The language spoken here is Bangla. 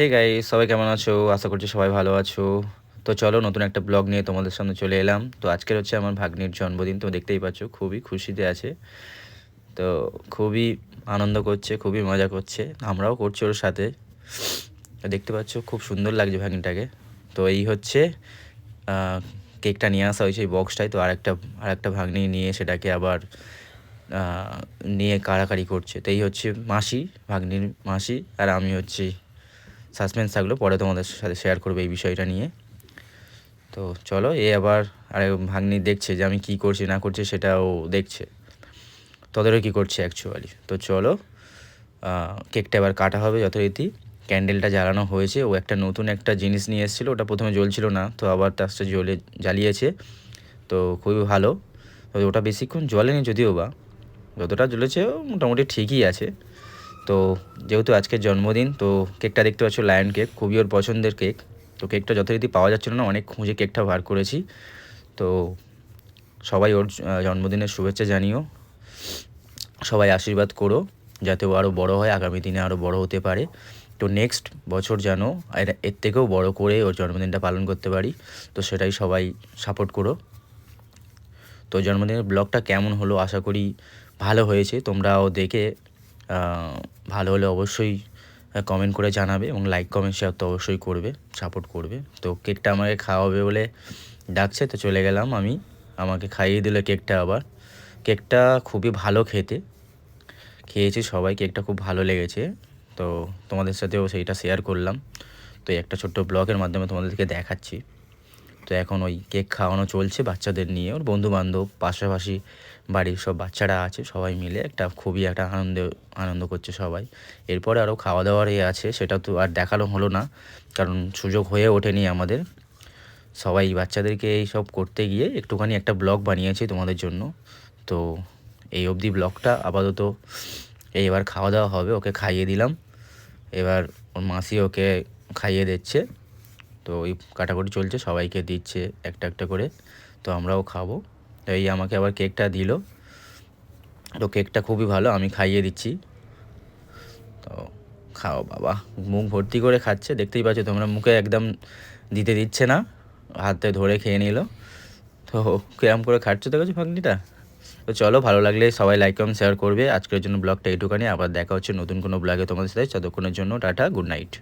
হে গাই সবাই কেমন আছো? আশা করছি সবাই ভালো আছো। তো চলো, নতুন একটা ব্লগ নিয়ে তোমাদের সামনে চলে এলাম। তো আজকের হচ্ছে আমার ভাগ্নির জন্মদিন তো দেখতেই পাচ্ছ, খুবই খুশিতে আছে। তো খুবই আনন্দ করছে, খুবই মজা করছে। আমরাও করছি ওর সাথে। দেখতে পাচ্ছ, খুব সুন্দর লাগছে ভাগ্নিটাকে। তো এই হচ্ছে কেকটা নিয়ে আসা হয়েছে এই বক্সটায় তো আরেকটা আরেকটা ভাগ্নি নিয়ে সেটাকে আবার নিয়ে কাড়াকাড়ি করছে। তো এই হচ্ছে মাসি, ভাগ্নির মাসি, আর আমি হচ্ছি সাসপেন্স থাকল পরে তোমাদের সাথে শেয়ার করব এই বিষয়টা নিয়ে। তো চলো, এ আবার আরে ভাগ্নি দেখছে যে আমি কি করছি, না করছি সেটাও দেখছে। তোদেরও কী করছে অ্যাকচুয়ালি তো চলো কেকটা এবার কাটা হবে যথারীতি। ক্যান্ডেলটা জ্বালানো হয়েছে, ও একটা নতুন একটা জিনিস নিয়ে এসেছিল, ওটা প্রথমে জ্বলছিল না, তো আবার তার জ্বলে, জ্বালিয়েছে। তো খুবই ভালো। ওটা বেশিক্ষণ জ্বলেনি যদিও বা, যতটা জ্বলেছে মোটামুটি ঠিকই আছে। তো যেহেতু আজকের জন্মদিন, তো কেকটা দেখতে পাচ্ছ লায়ন কেক খুবই ওর পছন্দের কেক তো কেকটা যথারীতি পাওয়া যাচ্ছিল না, অনেক খুঁজে কেকটা বার করেছি। তো সবাই ওর জন্মদিনের শুভেচ্ছা জানিও। সবাই আশীর্বাদ করো, যাতে ও আরও বড়ো হয়, আগামী দিনে আরও বড় হতে পারে। তো নেক্সট বছর যেন এর থেকেও বড় করে ওর জন্মদিনটা পালন করতে পারি। তো সেটাই সবাই সাপোর্ট করো। তো জন্মদিনের ব্লগটা কেমন হলো আশা করি ভালো হয়েছে, তোমরাও দেখে ভালো হলে অবশ্যই কমেন্ট করে জানাবে এবং লাইক কমেন্ট শেয়ার তো অবশ্যই করবে সাপোর্ট করবে। তো কেকটা আমাকে খাওয়াবে বলে ডাকছে, তো চলে গেলাম আমি। আমাকে খাইয়ে দিল কেকটা আবার। কেকটা খুবই ভালো খেতে। খেয়েছি সবাই কেকটা খুব ভালো লেগেছে। তো তোমাদের সাথেও সেইটা শেয়ার করলাম। তো একটা ছোট্ট ব্লগের মাধ্যমে তোমাদেরকে দেখাচ্ছি। তো এখন ওই কেক খাওয়ানো চলছে বাচ্চাদের নিয়ে। ওর বন্ধু বান্ধব পাশাপাশি বাড়ির সব বাচ্চারা আছে, সবাই মিলে একটা খুবই একটা আনন্দ আনন্দ করছে সবাই। এরপরে আরও খাওয়া দাওয়ার এ আছে, সেটা তো আর দেখানো হলো না, কারণ সুযোগ হয়ে ওঠেনি আমাদের। সবাই বাচ্চাদেরকে এই সব করতে গিয়ে একটুখানি একটা ব্লগ বানিয়েছি তোমাদের জন্য। তো এই অবধি ব্লগটা আপাতত এই এবার খাওয়া দাওয়া হবে, ওকে খাইয়ে দিলাম। এবার ওর মাসি ওকে খাইয়ে দিচ্ছে। তো ওই কাটাকুটি চলছে, সবাইকে দিচ্ছে একটা একটা করে, তো আমরাও খাব। তো এই আমাকে আবার কেকটা দিল। তো কেকটা খুবই ভালো, আমি খাইয়ে দিচ্ছি। তো খাও বাবা, মুখ ভর্তি করে খাচ্ছে, দেখতেই পাচ্ছ তোমরা মুখে একদম দিতে দিচ্ছে না, হাতে ধরে খেয়ে নিল। তো কিরম করে খাচ্ছ দেখেছ ভাগ্নিটা। তো চলো, ভালো লাগলে সবাই লাইক কমেন্ট শেয়ার করবে। আজকের জন্য ব্লগটা এইটুখানি আবার দেখা হচ্ছে নতুন কোনো ব্লগে তোমাদের সাথে, ততক্ষণের জন্য টাটা গুড নাইট